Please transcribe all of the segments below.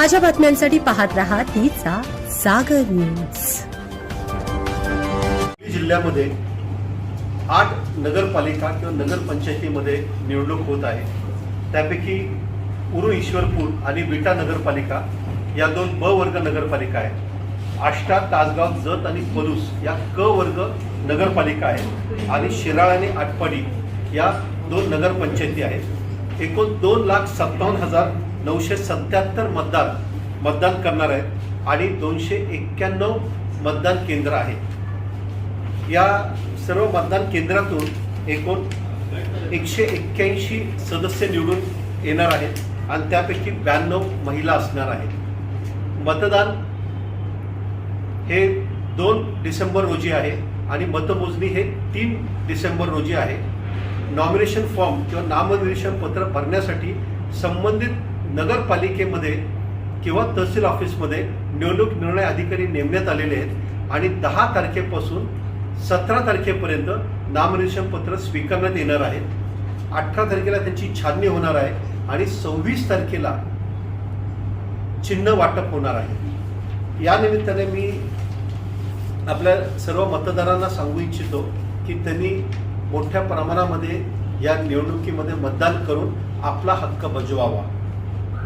ताज्या बातम्यांसाठी पाहत राहा तिचा सागर न्यूज. जिल्ह्यामध्ये आठ नगरपालिका किंवा नगरपंचायतीमध्ये निवडणूक होत आहे. त्यापैकी उरू ईश्वरपूर आणि विटा नगरपालिका या दोन ब वर्ग नगरपालिका आहेत. आष्टा तासगाव जत आणि पलूस या क वर्ग नगरपालिका आहेत. आणि शिराळ आणि आटपाडी या दोन नगरपंचायती आहेत. एकूण दोन लाख सत्तावन्न हजार नऊशे सत्याहत्तर मतदार मतदान करणार आहेत आणि दोनशे एक्क्याण्णव मतदान केंद्र आहेत या सर्व मतदान केंद्रातून एकूण एकशे एक्क्याऐंशी सदस्य निवडून येणार आहेत आणि त्यापैकी ब्याण्णव महिला असणार आहेत. मतदान हे दोन डिसेंबर रोजी आहे आणि मतमोजणी हे तीन डिसेंबर रोजी आहे. नॉमिनेशन फॉर्म किंवा नामनिर्देशन पत्र भरण्यासाठी संबंधित नगरपालिकेमध्ये किंवा तहसील ऑफिसमध्ये निवडणूक निर्णय अधिकारी नेमण्यात आलेले आहेत आणि दहा तारखेपासून सतरा तारखेपर्यंत नामनिर्देशन पत्र स्वीकारण्यात येणार आहेत. अठरा तारखेला त्यांची छाननी होणार आहे आणि सव्वीस तारखेला चिन्ह वाटप होणार आहे. या निमित्ताने मी आपल्या सर्व मतदारांना सांगू इच्छितो की त्यांनी मोठ्या प्रमाणामध्ये या निवडणुकीमध्ये मतदान करून आपला हक्क बजवावा.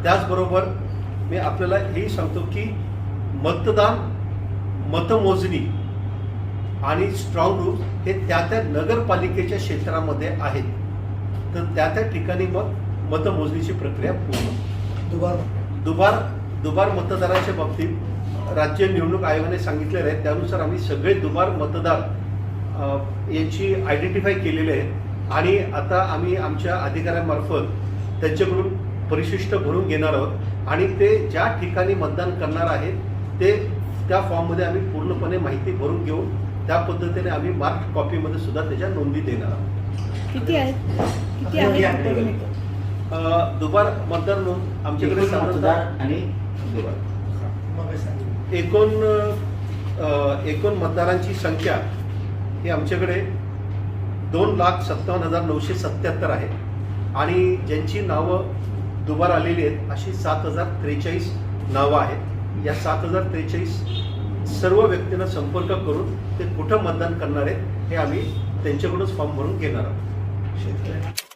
त्याचबरोबर मी आपल्याला हेही सांगतो की मतदान मतमोजणी आणि स्ट्रॉंग रूम हे त्या त्या नगरपालिकेच्या क्षेत्रामध्ये आहेत. तर त्या त्या ठिकाणी मग मतमोजणीची प्रक्रिया पूर्ण दुबार. दुबार दुबार मतदाराच्या बाबतीत राज्य निवडणूक आयोगाने सांगितलेलं आहे. त्यानुसार आम्ही सगळे दुबार मतदार यांची आयडेंटिफाय केलेले आहेत. आणि आता आम्ही आमच्या अधिकाऱ्यांमार्फत त्यांच्याकडून परिशिष्ट भरून घेणार आहोत. आणि ते ज्या ठिकाणी मतदान करणार आहेत ते त्या फॉर्ममध्ये आम्ही पूर्णपणे माहिती भरून घेऊन त्या पद्धतीने आम्ही मार्क कॉपीमध्ये सुद्धा त्याच्या नोंदी देणार आहोत. किती आहेत? किती आहेत? अ, दुबार मतदार नोंद आमच्याकडे साधारणतः आणि दुबार. एकूण एकूण मतदारांची संख्या हे आमच्याकडे दोन लाख सत्तावन्न हजार नऊशे सत्याहत्तर आहे. आणि ज्यांची नावं दुबार आलेली आहेत अशी सात हजार त्रेचाळीस नावं आहेत. या सात हजार त्रेचाळीस सर्व व्यक्तींना संपर्क करून ते कुठं मतदान करणार आहेत हे आम्ही त्यांच्याकडूनच फॉर्म भरून घेणार आहोत. शेतकरी